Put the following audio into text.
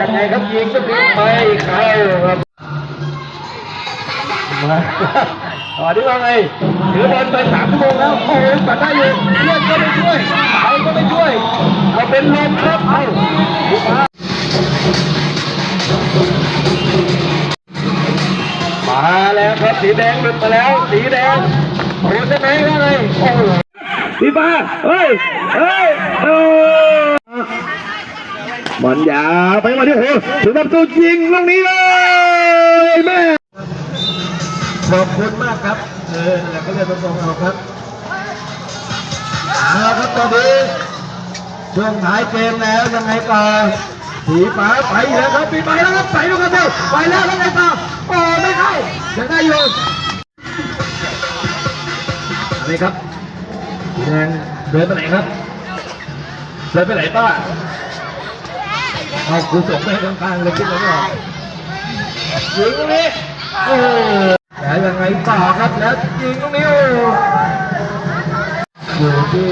ยังไงครับยิงก็ยิงไม่เข้าครับมาต่อที่ว่าไงถือบอลไปสามชั่วโมงแล้วโอ้โหปัดได้อยู่เพื่อนก็ไม่ช่วยใครก็ไม่ช่วยเอาเป็นลมครับเอาลูมามาแล้วครับสีแดงหลุดมาแล้ว สีแดงโอ้ใช่ไหมว่าไงโอ้โหพี่ป้าเฮ้ยเฮ้ยโอ้ บอลยาวไปมาที่โอ้ถึงประตูยิงลูกนี้เลยแม่ขอบคุณมากครับเออแล้วก็เรียนตรงๆเอาครับเอาครับตอนนี้ช่วงท้ายเกมแล้วยังไงก่อนสีฟ้าไปแล้วครับปีไปแล้วครับไปลูกกระเบลไปแล้วแล้วไงต่อโอ้ไม่เข้ายังได้อยู่อะไรครับสีแดงเดินไปไหนครับเดินไปไหนป้า เอากูส่งไปข้างๆเลยคิดแล้วก็ยิงตรงนี้โอ้แล้วยังไงต่อครับแล้วยิงตรงนี้โอ้อยู่ที่